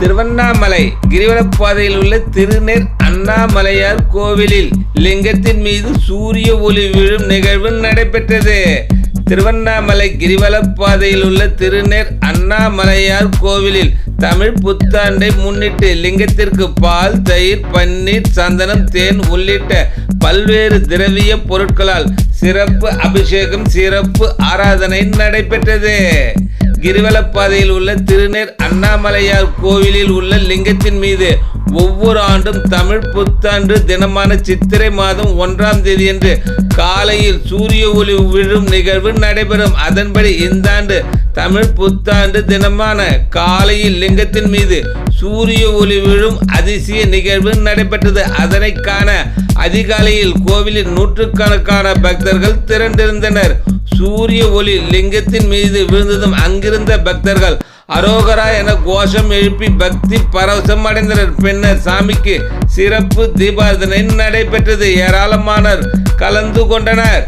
திருவண்ணாமலை கிரிவலப்பாதையில் உள்ள திருநெர் அண்ணாமலையார் கோவிலில் லிங்கத்தின் மீது சூரிய ஒளி விழும் நிகழ்வு நடைபெற்றது. திருவண்ணாமலை கிரிவலப்பாதையில் உள்ள திருநெர் அண்ணாமலையார் கோவிலில் தமிழ் புத்தாண்டை முன்னிட்டு லிங்கத்திற்கு பால் தயிர் பன்னீர் சந்தனம் தேன் உள்ளிட்ட பல்வேறு திரவிய பொருட்களால் சிறப்பு அபிஷேகம் சிறப்பு ஆராதனை நடைபெற்றது. கிரிவலப்பாதையில் உள்ள திருநேர் அண்ணாமலையார் கோவிலில் உள்ள லிங்கத்தின் மீது ஒவ்வொரு ஆண்டும் தமிழ் புத்தாண்டு தினமான சித்திரை மாதம் ஒன்றாம் தேதியன்று காலையில் சூரிய ஒளி விழும் நிகழ்வு நடைபெறும். அதன்படி இந்த ஆண்டு தமிழ் புத்தாண்டு தினமான காலையில் லிங்கத்தின் மீது சூரிய ஒளி விழும் அதிசய நிகழ்வு நடைபெற்றது. அதனை காண அதிகாலையில் கோவிலில் நூற்றுக்கணக்கான பக்தர்கள் திரண்டிருந்தனர். சூரிய ஒளி லிங்கத்தின் மீது விழுந்ததும் அங்கிருந்த பக்தர்கள் அரோகரா என கோஷம் எழுப்பி பக்தி பரவசம் அடைந்தனர். பின்னர் சாமிக்கு சிறப்பு தீபாரதனை நடைபெற்றது. ஏராளமானோர் கலந்து கொண்டனர்.